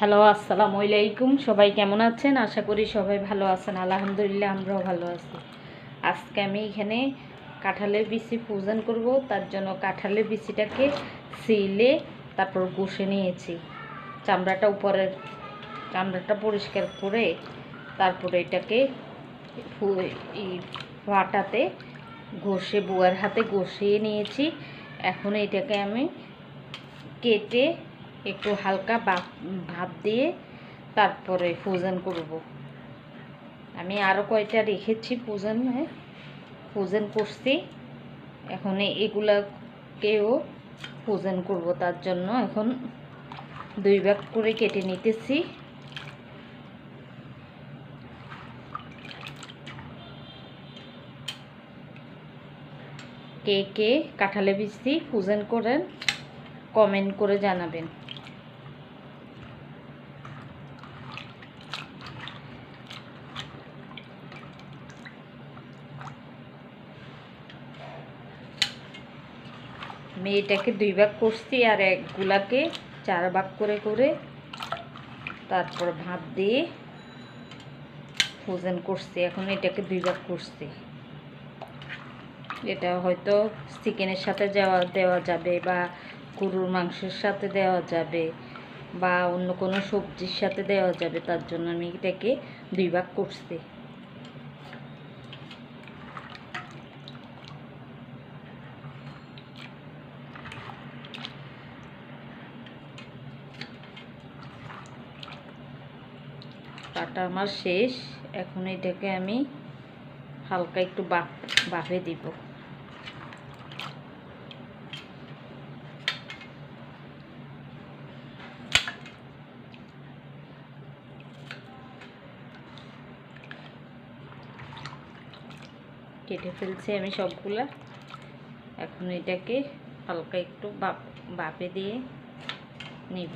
Hello, আসসালামু আলাইকুম। সবাই কেমন আছেন? আশা করি সবাই ভালো আছেন। আলহামদুলিল্লাহ, আমরাও ভালো আছি। আজকে আমি এখানে কাঁঠালের বিচি পূজন করব। তার জন্য কাঁঠালের বিচিটাকে সিলে তারপর ঘষে নিয়েছি। চামড়াটা উপরের চামড়াটা পরিষ্কার করে তারপরে এটাকে ফু- এই পাটাতে ঘষে, বুয়ার হাতে ঘষিয়ে নিয়েছি। এখন এটাকে আমি কেটে একটু হালকা ভাপ ভাপ দিয়ে তারপরে ফ্রোজেন করব। আমি আরও কয়টা রেখেছি ফ্রোজেনে ফ্রোজেন করছি। এখন এগুলাকেও ফ্রোজেন করব তার জন্য। এখন দুই ভাগ করে কেটে নিতেছি। কে কে কাঁঠালে বিচি ফ্রোজেন করেন, কমেন্ট করে জানাবেন। আমি এটাকে দুই ভাগ করছি আর একগুলাকে চার ভাগ করে করে তারপর ভাত দিয়ে ফ্রোজেন করছি। এখন এটাকে দুই ভাগ করছি। এটা হয়তো চিকেনের সাথে যাওয়া দেওয়া যাবে বা গরুর মাংসের সাথে দেওয়া যাবে বা অন্য কোনো সবজির সাথে দেওয়া যাবে, তার জন্য আমি এটাকে দুই ভাগ করছি। কাটা আমার শেষ, এখন এটাকে আমি হালকা একটু বাফ, বাফে দিব। কেটে ফেলছি আমি সবগুলা। এখন এটাকে হালকা একটু বাপ বাপে দিয়ে নিব।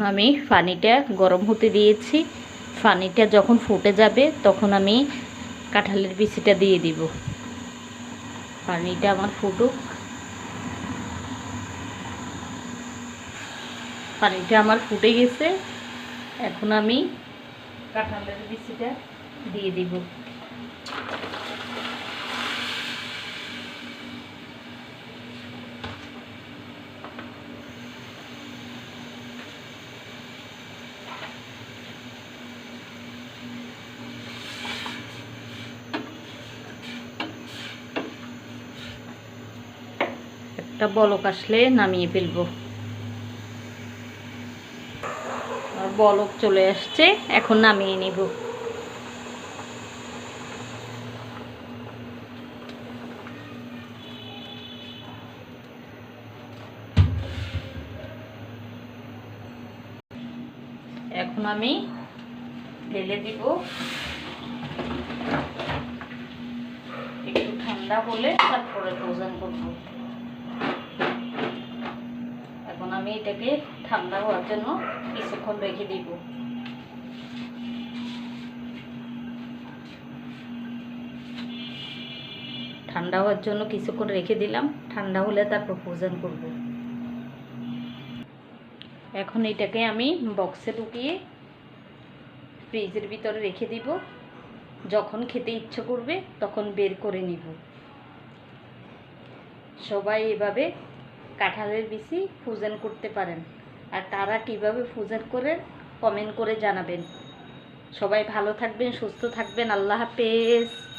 আমি পানিটা গরম হতে দিয়েছি। পানিটা যখন ফুটে যাবে, তখন আমি কাঁঠালের বিচিটা দিয়ে দিব। পানিটা আমার ফুটুক। পানিটা আমার ফুটে গেছে। এখন আমি কাঁঠালের বিচিটা দিয়ে দিব। একটা বলক আসলে নামিয়ে ফেলব। বলক চলে আসছে, এখন নামিয়ে নিব। এখন আমি ঢেলে দিব। একটু ঠান্ডা হলে তারপরে ফ্রোজেন করব এখন আমি এটাকে ঠান্ডা হওয়ার জন্য কিছুক্ষণ রেখে দিব। ঠান্ডা হওয়ার জন্য কিছুক্ষণ রেখে দিলাম। ঠান্ডা হলে তারপর ফ্রোজেন করব। এখন এটাকে আমি বক্সে ঢুকিয়ে ফ্রিজের ভিতরে রেখে দিব। যখন খেতে ইচ্ছে করবে তখন বের করে নিব। সবাই এভাবে কাঁঠালের বিচি ফুজেন করতে পারেন। আর তারা কীভাবে ফ্রোজেন করে কমেন্ট করে জানাবেন। সবাই ভালো থাকবেন, সুস্থ থাকবেন। আল্লাহ হাফেজ।